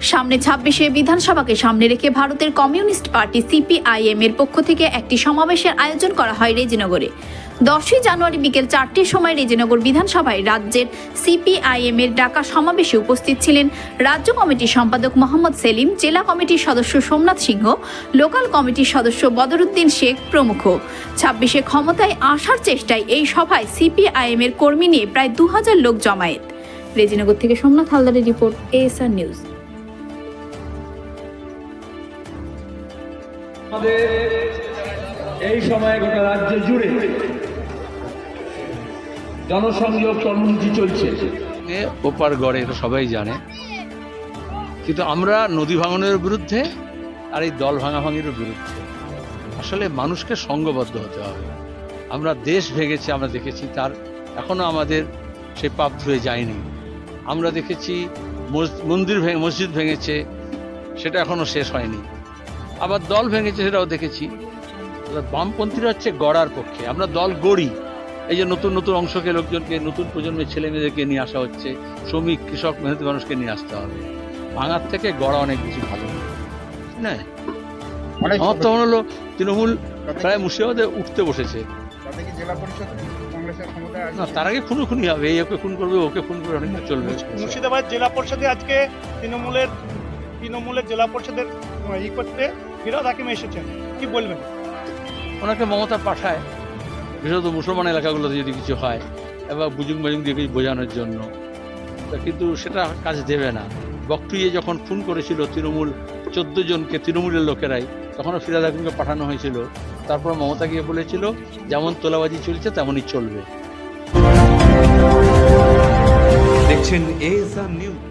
সামনে ছাব্বিশে বিধানসভাকে সামনে রেখে ভারতের কমিউনিস্ট পার্টি সিপিআইএম এর পক্ষ থেকে একটি সমাবেশের আয়োজন করা হয় রেজিনগরে। দশই জানুয়ারি বিকেল চারটির সময় রেজিনগর বিধানসভায় রাজ্যের সিপিআইএম এর ডাকা সমাবেশে উপস্থিত ছিলেন রাজ্য কমিটির সম্পাদক মোহাম্মদ সেলিম, জেলা কমিটির সদস্য সোমনাথ সিংহ, লোকাল কমিটির সদস্য বদরুদ্দিন শেখ প্রমুখ। ছাব্বিশে ক্ষমতায় আসার চেষ্টায় এই সভায় সিপিআইএম এর কর্মী নিয়ে প্রায় দু হাজার লোক জমায়েত। রেজিনগর থেকে সোমনাথ হালদারের রিপোর্ট এএসআর নিউজ আমাদের এই সময়ে গোটা রাজ্য জুড়ে জনসংযোগ কর্মসূচি চলছে। ওপার গড়ে এটা সবাই জানে। কিন্তু আমরা নদী ভাঙনের বিরুদ্ধে আর এই দল ভাঙাভাঙির বিরুদ্ধে আসলে মানুষকে সঙ্গবদ্ধ হতে হবে। আমরা দেশ ভেঙেছি, আমরা দেখেছি তার এখনও আমাদের সেই পাপ ধুয়ে যায়নি। আমরা দেখেছি মন্দির ভেঙে মসজিদ ভেঙেছে, সেটা এখনও শেষ হয়নি। আবার দল ভেঙেছে সেটাও দেখেছি। বামপন্থীরা হচ্ছে গড়ার পক্ষে। আমরা দল গড়ি। এই যে নতুন নতুন অংশকে লোকজনকে নতুন প্রজন্মের ছেলে মেয়েদেরকে নিয়ে আসা হচ্ছে। শ্রমিক কৃষক মেহনতি মানুষকে নিয়ে আসতে হবে। ভাঙার থেকে গড়া অনেক বেশি ভালো। না আমার তো মনে হলো তৃণমূল প্রায় মুর্শিদাবাদে উঠতে বসেছে। না তার আগে খুনো খুনি হবে। এই ওকে খুন করবে ওকে খুন করবে অনেক চলবে। মুর্শিদাবাদ জেলা পরিষদে আজকে তৃণমূলের তৃণমূলের জেলা পরিষদের ই করতে ফিরাদ হাকিম এসেছেন। কি বলবেন? ওনাকে মমতা পাঠায়। বিশেষত মুসলমান এলাকাগুলোতে যদি কিছু হয় এবার বুজুং বাজুং দিয়ে কিছু বোঝানোর জন্য। তা কিন্তু সেটা কাজ দেবে না। বকটুইয়ে যখন খুন করেছিল তৃণমূল চোদ্দ জনকে তৃণমূলের লোকেরাই তখনও ফিরাদ হাকিমকে পাঠানো হয়েছিল। তারপর মমতা গিয়ে বলেছিল যেমন তোলাবাজি চলছে তেমনই চলবে। দেখছেন এএসআর নিউজ